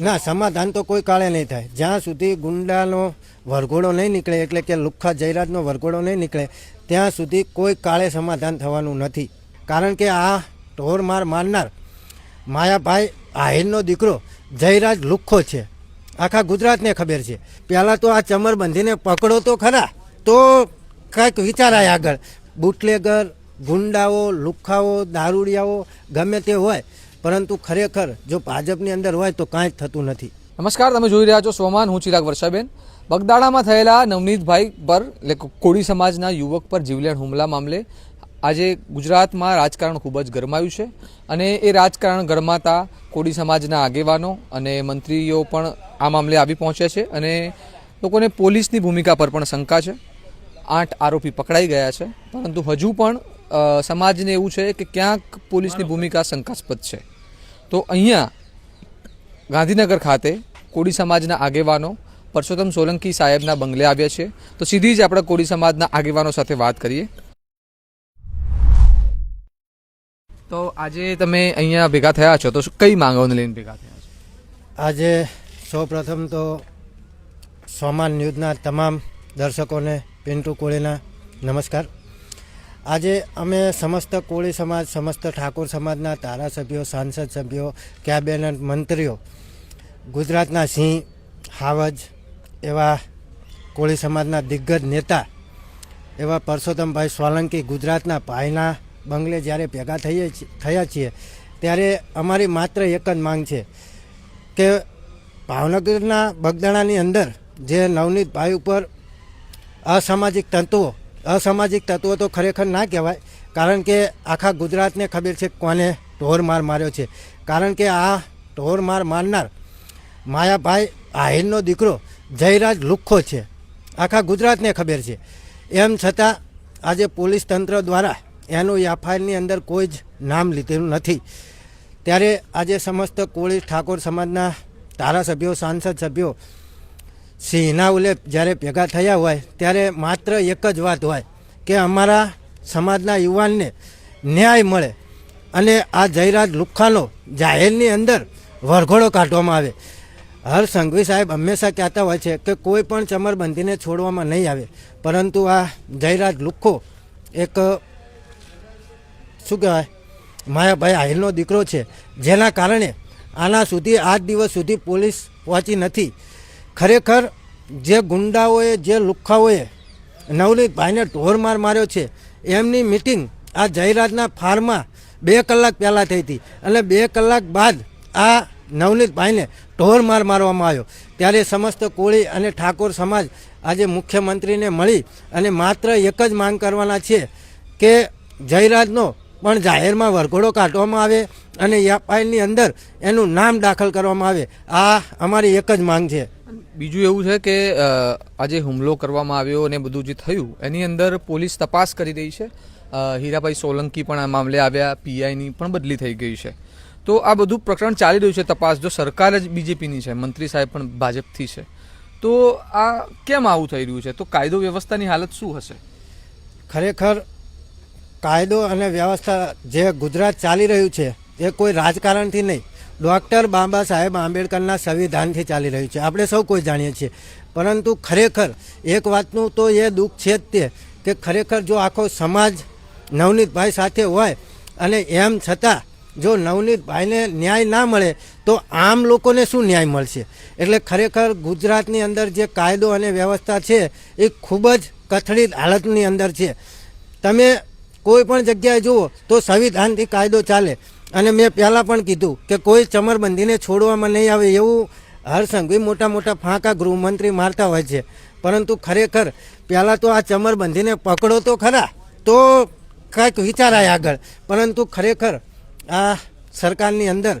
ના, સમાધાન તો કોઈ કાળે નહીં થાય. જ્યાં સુધી ગુંડાનો વરઘોડો નહીં નીકળે, એટલે કે લુખ્ખા જયરાજનો વરઘોડો નહીં નીકળે, ત્યાં સુધી કોઈ કાળે સમાધાન થવાનું નથી. કારણ કે આ ઢોર માર મારનાર માયાભાઈ આહિરનો દીકરો જયરાજ લુખ્ખો છે. આખા ગુજરાતને ખબર છે. પહેલાં તો આ ચમરબંધીને પકડો તો ખરા, તો કાંઈક વિચારાય આગળ. બુટલેગર, ગુંડાઓ, લુખ્ખાઓ, દારૂડિયાઓ, ગમે તે હોય પરંતુ ખરેખર જો ભાજપની અંદર હોય તો કાંઈ જ થતું નથી. નમસ્કાર, તમે જોઈ રહ્યા છો સોમાન હું ચિરાગ વર્ષાબેન. બગદાડામાં થયેલા નવનીતભાઈ પર કોળી સમાજના યુવક પર જીવલેણ હુમલા મામલે આજે ગુજરાતમાં રાજકારણ ખૂબ જ ગરમાયું છે અને એ રાજકારણ ગરમાતા કોળી સમાજના આગેવાનો અને મંત્રીઓ પણ આ મામલે આવી પહોંચ્યા છે અને લોકોને પોલીસની ભૂમિકા પર પણ શંકા છે. આઠ આરોપી પકડાઈ ગયા છે, પરંતુ હજુ પણ સમાજને એવું છે કે ક્યાંક પોલીસની ભૂમિકા શંકાસ્પદ છે. તો અહીંયા ગાંધીનગર ખાતે કોળી સમાજના આગેવાનો પરસોત્તમ સોલંકી સાહેબના બંગલે આવ્યા છે. તો સીધી જ આપણે કોળી સમાજના આગેવાનો સાથે વાત કરીએ. તો આજે તમે અહીંયા ભેગા થયા છો. તો કઈ માંગોને લઈને ભેગા થયા છો? આજે સૌપ્રથમ તો સોમાન ન્યૂઝના તમામ દર્શકોને પિન્ટુ કોળીના નમસ્કાર. આજે અમે સમસ્ત કોળી સમાજ, સમસ્ત ઠાકોર સમાજના ધારાસભ્યો, સાંસદ સભ્યો કેબિનેટ મંત્રીઓ, ગુજરાતના સિંહ, હાવજ એવા કોળી સમાજના દિગ્ગજ નેતા એવા પરસોત્તમભાઈ સોલંકી ગુજરાતના ભાઈના બંગલે જ્યારે ભેગા થઈએ થયા છીએ, ત્યારે અમારી માત્ર એક જ માંગ છે કે ભાવનગરના બગદાણાની અંદર જે નવનીતભાઈ ઉપર અસામાજિક તત્વો અસામાજિક તત્વો તો ખરેખર ના કહેવાય, કારણ કે આખા ગુજરાતને ખબર છે કોને ઢોર માર માર્યો છે. કારણ કે આ ઢોર માર મારનાર માયાભાઈ આહિરનો દીકરો જયરાજ લુખ્ખો છે. આખા ગુજરાતને ખબર છે. એમ છતાં આજે પોલીસ તંત્ર દ્વારા એનું એફઆઈઆરની અંદર કોઈ જ નામ લીધેલું નથી. ત્યારે આજે સમસ્ત કોળી ઠાકોર સમાજના ધારાસભ્યો, સાંસદ સભ્યો સિંહના ઉલે જ્યારે ભેગા થયા હોય, ત્યારે માત્ર એક જ વાત હોય કે અમારા સમાજના યુવાનને ન્યાય મળે અને આ જયરાજ લુખ્ખાનો જાહેરની અંદર વરઘોડો કાઢવામાં આવે. હર સંઘવી સાહેબ હંમેશા કહેતા હોય છે કે કોઈ પણ ચમરબંધીને છોડવામાં નહીં આવે. પરંતુ આ જયરાજ લુખ્ખો એક, શું કહેવાય, માયાભાઈ આહિરનો દીકરો છે, જેના કારણે આના સુધી, આજ દિવસ સુધી પોલીસ પહોંચી નથી. ખરેખર જે ગુંડાઓએ, જે લુખ્ખાઓએ નવનીતભાઈને ઢોર માર માર્યો છે, એમની મિટિંગ આ જયરાજના ફાર્મમાં બે કલાક પહેલાં થઈ હતી અને બે કલાક બાદ આ નવનીતભાઈને ઢોર માર મારવામાં આવ્યો. ત્યારે સમસ્ત કોળી અને ઠાકોર સમાજ આજે મુખ્યમંત્રીને મળી અને માત્ર એક જ માંગ કરવાના છે કે જયરાજનો પણ જાહેરમાં વરઘોડો કાઢવામાં આવે અને યાપાઈલની અંદર એનું નામ દાખલ કરવામાં આવે. આ અમારી એક જ માંગ છે. બીજું એવું છે કે આજે હુમલો કરવામાં આવ્યો અને બધું જે થયું, એની અંદર પોલીસ તપાસ કરી રહી છે. હીરાભાઈ સોલંકી પણ આ મામલે આવ્યા, પીઆઈની પણ બદલી થઈ ગઈ છે. તો આ બધું પ્રકરણ ચાલી રહ્યું છે તપાસ, જો સરકાર જ બીજેપીની છે, મંત્રી સાહેબ પણ ભાજપથી છે. તો આ કેમ આવું થઈ રહ્યું છે? તો કાયદો વ્યવસ્થાની હાલત શું હશે? ખરેખર કાયદો અને વ્યવસ્થા જે ગુજરાત ચાલી રહ્યું છે, એ કોઈ રાજકારણથી નહીં. ડૉક્ટર બાબા સાહેબ આંબેડકરના સંવિધાનથી ચાલી રહ્યું છે. આપણે સૌ કોઈ જાણીએ છીએ. પરંતુ ખરેખર એક વાતનું તો એ દુઃખ છે જ તે કે ખરેખર જો આખો સમાજ નવનીતભાઈ સાથે હોય અને એમ છતાં જો નવનીતભાઈને ન્યાય ના મળે તો આમ લોકોને શું ન્યાય મળશે? એટલે ખરેખર ગુજરાતની અંદર જે કાયદો અને વ્યવસ્થા છે એ ખૂબ જ કથળી હાલતની અંદર છે. તમે કોઈ પણ જગ્યાએ જુઓ તો સંવિધાનથી કાયદો ચાલે. અને મેં પહેલાં પણ કીધું કે કોઈ ચમરબંધીને છોડવામાં નહીં આવે એવું હરસંઘવી મોટા મોટા ફાંકા ગૃહમંત્રી મારતા હોય છે. પરંતુ ખરેખર પહેલાં તો આ ચમરબંધીને પકડો તો ખરા, તો કાંઈક વિચારાય આગળ. પરંતુ ખરેખર આ સરકારની અંદર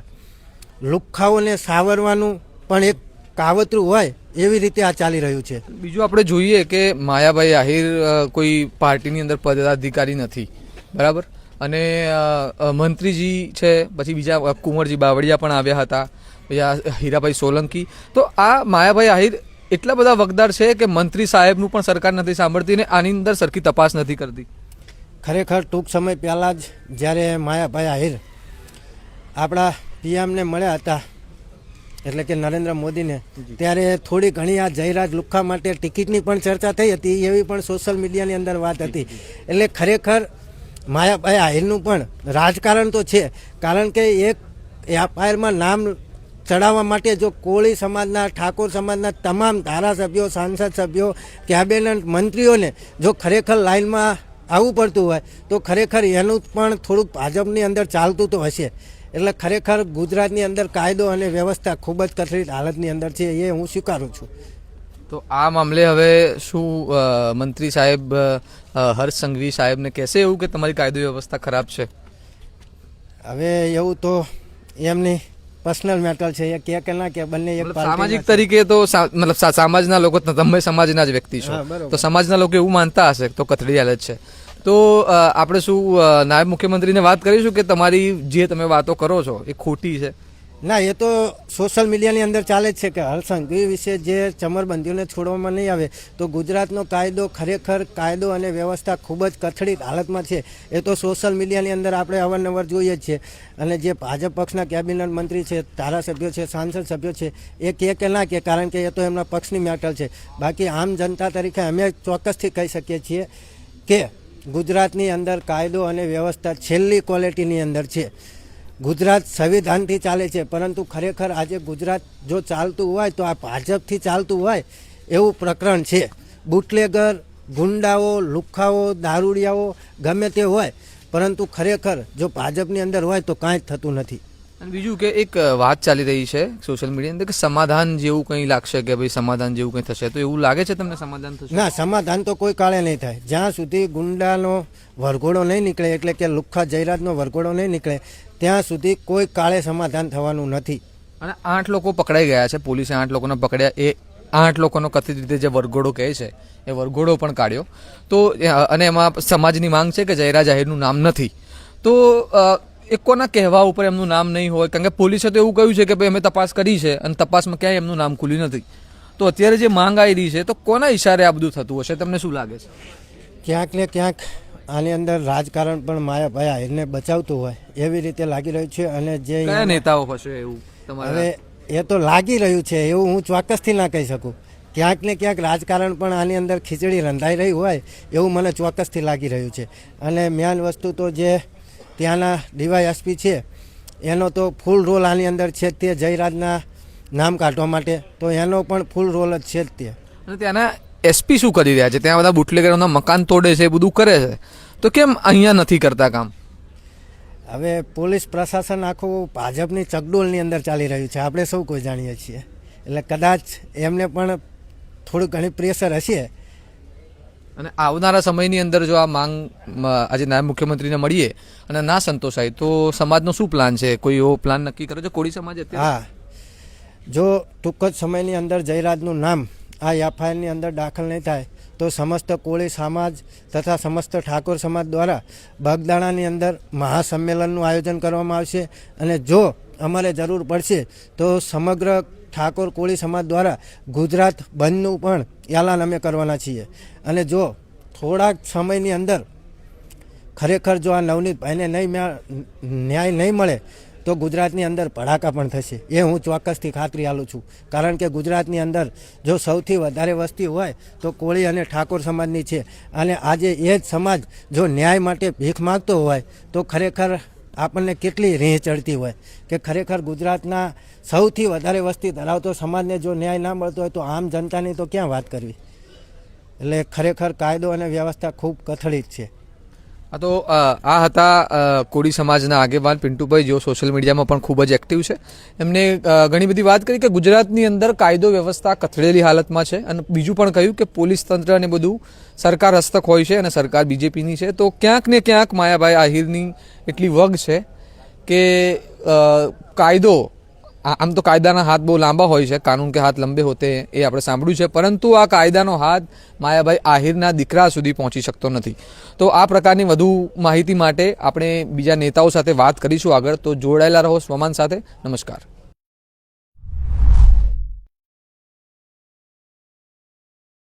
લુખ્ખાઓને સાવરવાનું પણ એક કાવતરું હોય એવી રીતે આ ચાલી રહ્યું છે. બીજું આપણે જોઈએ કે માયાભાઈ આહિર કોઈ પાર્ટીની અંદર પદાધિકારી નથી. બરાબર? અને મંત્રીજી છે, પછી બીજા કુંવરજી બાવળિયા પણ આવ્યા હતા હીરાભાઈ સોલંકી. તો આ માયાભાઈ આહિર એટલા બધા વગદાર છે કે મંત્રી સાહેબનું પણ સરકાર નથી સાંભળતી ને આની અંદર સરખી તપાસ નથી કરતી. ખરેખર ટૂંક સમય પહેલાં જ જ્યારે માયાભાઈ આહિર આપણા પીએમને મળ્યા હતા, એટલે કે નરેન્દ્ર મોદીને, ત્યારે થોડી ઘણી આ જયરાજ લુખ્ખા માટે ટિકિટની પણ ચર્ચા થઈ હતી, એવી પણ સોશિયલ મીડિયાની અંદર વાત હતી. એટલે ખરેખર માયાભાઈ આહિરનું પણ રાજકારણ તો છે. કારણ કે એક એફઆઈઆરમાં નામ ચડાવવા માટે જો કોળી સમાજના, ઠાકોર સમાજના તમામ ધારાસભ્યો, સાંસદ સભ્યો, કેબિનેટ મંત્રીઓને જો ખરેખર લાઇનમાં આવવું પડતું હોય, તો ખરેખર એનું પણ થોડુંક ભાજપની અંદર ચાલતું તો હશે. એટલે ખરેખર ગુજરાતની અંદર કાયદો અને વ્યવસ્થા ખૂબ જ કથળિત હાલતની અંદર છે, એ હું સ્વીકારું છું. તો આ મામલે હવે શું મંત્રી સાહેબ હર્ષ સંઘવી સાહેબને કહેશે એવું કે તમારી કાયદો વ્યવસ્થા ખરાબ છે? હવે એવું તો એમની પર્સનલ મેટર છે. એ કે કે ના કે બંને એક સામાજિક તરીકે તો મતલબ સમાજના લોકો તમે સમાજના જ વ્યક્તિ છો. તો સમાજના લોકો એવું માનતા હશે તો કથળી હાલત છે. તો આપણે શું નાયબ મુખ્યમંત્રીને વાત કરીશું કે તમારી જે તમે વાતો કરો છો એ ખોટી છે? ના, એ તો સોશિયલ મીડિયાની અંદર ચાલે જ છે કે હર્ષંઘવી વિશે જે ચમરબંધીઓને છોડવામાં નહીં આવે, તો ગુજરાતનો કાયદો ખરેખર કાયદો અને વ્યવસ્થા ખૂબ જ કથળિત હાલતમાં છે. એ તો સોશિયલ મીડિયાની અંદર આપણે અવારનવાર જોઈએ જ છીએ અને જે ભાજપ પક્ષના કેબિનેટ મંત્રી છે, ધારાસભ્યો છે, સાંસદ સભ્યો છે, એ કે કે ના કે, કારણ કે એ તો એમના પક્ષની મેટર છે. બાકી આમ જનતા તરીકે અમે ચોક્કસથી કહી શકીએ છીએ કે ગુજરાતની અંદર કાયદો અને વ્યવસ્થા છેલ્લી ક્વોલિટીની અંદર છે. ગુજરાત સંવિધાનથી ચાલે છે પરંતુ ખરેખર આજે ગુજરાત જો ચાલતું હોય તો આ ભાજપથી ચાલતું હોય એવું પ્રકરણ છે. બુટલેગર ગુંડાઓ લુખ્ખાઓ દારૂડિયાઓ ગમે તે હોય પરંતુ ખરેખર જો ભાજપની અંદર હોય તો કાંઈ જ થતું નથી. અને બીજું કે એક વાત ચાલી રહી છે સોશિયલ મીડિયા અંદર કે સમાધાન જેવું કંઈ લાગશે કે ભાઈ સમાધાન જેવું કંઈ થશે? તો એવું લાગે છે તમને સમાધાન થશે? ના સમાધાન તો કોઈ કાળે નહીં થાય. જ્યાં સુધી ગુંડાનો વરઘોડો નહીં નીકળે એટલે કે લુખ્ખા જયરાજનો વરઘોડો નહીં નીકળે ત્યાં સુધી કોઈ કાળે સમાધાન થવાનું નથી. અને આઠ લોકો પકડાઈ ગયા છે પોલીસે આઠ લોકોને પકડ્યા. એ આઠ લોકોનો કથિત રીતે જે વરઘોડો કહે છે એ વરઘોડો પણ કાઢ્યો. તો અને એમાં સમાજની માંગ છે કે જયરા જાહેરનું નામ નથી. તો એ કોના કહેવા ઉપર એમનું નામ નહીં હોય? કારણ કે પોલીસે તો એવું કહ્યું છે કે ભાઈ અમે તપાસ કરી છે અને તપાસમાં ક્યાંય એમનું નામ ખુલ્યું નથી. તો અત્યારે જે માંગ આવી રહી છે તો કોના ઈશારે આ બધું થતું હશે? તમને શું લાગે છે? ક્યાંક ને ક્યાંક આની અંદર રાજકારણ પણ માયાભાઈ એને બચાવતું હોય એવી રીતે લાગી રહ્યું છે અને જે નેતાઓ હશે એવું હવે એ તો લાગી રહ્યું છે એવું હું ચોક્કસથી ના કહી શકું. ક્યાંક ને ક્યાંક રાજકારણ પણ આની અંદર ખીચડી રંધાઈ રહી હોય એવું મને ચોક્કસથી લાગી રહ્યું છે. અને મેન વસ્તુ તો જે ત્યાંના ડીવાયએસપી છે એનો તો ફૂલ રોલ આની અંદર છે જ તે જયરાજના નામ કાઢવા માટે તો એનો પણ ફૂલ રોલ જ છે જ તે. અને ત્યાંના એસપી શું કરી રહ્યા છે? ત્યાં બધા બુટલેગરોના મકાન તોડે છે એ બધું કરે છે. તો કેમ અહીંયા નથી કરતા કામ? હવે પોલીસ પ્રશાસન આખું ભાજપની ચકડોલની અંદર ચાલી રહ્યું છે. આપણે સૌ કોઈ જાણીએ છીએ. એટલે કદાચ એમને પણ થોડું ઘણી પ્રેશર હશે. અને આવનારા સમયની અંદર જો આ માંગ આજે નાયબ મુખ્યમંત્રીને મળીએ અને ના સંતોષાય તો સમાજનો શું પ્લાન છે? કોઈ એવો પ્લાન નક્કી કરે છે? કોળી સમાજ હા. જો ટૂંક જ સમયની અંદર જયરાજનું નામ આ એફઆઈઆરની અંદર દાખલ નહીં થાય, તો સમસ્ત કોળી સમાજ તથા સમસ્ત ઠાકોર સમાજ દ્વારા બગદાણાની અંદર મહાસંમેલનનું આયોજન કરવામાં આવશે. અને જો અમારે જરૂર પડશે, તો સમગ્ર ઠાકોર કોળી સમાજ દ્વારા ગુજરાત બંધનું પણ એલાન અમે કરવાના છીએ. અને જો થોડાક સમયની અંદર ખરેખર જો આ નવનીતભાઈને નહીં ન્યાય નહીં મળે તો ગુજરાતની અંદર ભડાકા પણ થશે. એ હું ચોક્કસથી ખાતરી આલું છું. કારણ કે ગુજરાતની અંદર જો સૌથી વધારે વસ્તી હોય, તો કોળી અને ઠાકોર સમાજની છે. અને આજે એ જ સમાજ જો ન્યાય માટે ભીખ માગતો હોય, તો ખરેખર આપણને કેટલી રીહ ચડતી હોય કે ખરેખર ગુજરાતના સૌથી વધારે વસ્તી ધરાવતો સમાજને જો ન્યાય ના મળતો હોય, તો આમ જનતાની તો ક્યાં વાત કરવી? એટલે ખરેખર કાયદો અને વ્યવસ્થા ખૂબ કથળિત છે. હા તો આ હતા કોળી સમાજના આગેવાન પિન્ટુભાઈ, જેઓ સોશિયલ મીડિયામાં પણ ખૂબ જ એક્ટિવ છે. એમને ઘણી બધી વાત કરી કે ગુજરાતની અંદર કાયદો વ્યવસ્થા કથળેલી હાલતમાં છે અને બીજું પણ કહ્યું કે પોલીસ તંત્ર અને બધું સરકાર હસ્તક હોય છે અને સરકાર બીજેપીની છે. તો ક્યાંક ને ક્યાંક માયાભાઈ આહિરની એટલી વગ છે કે કાયદો આ- આમ તો કાયદાના હાથ બહુ લાંબા હોય છે, કાનૂન કે હાથ લંબે હોતે એ આપણે સાંભળ્યું છે, પરંતુ આ કાયદાનો હાથ માયાભાઈ આહિરના દીકરા સુધી પહોંચી શકતો નથી. તો આ પ્રકારની વધુ માહિતી માટે આપણે બીજા નેતાઓ સાથે વાત કરીશું આગળ. તો જોડાયેલા રહો સ્વમાન સાથે. નમસ્કાર.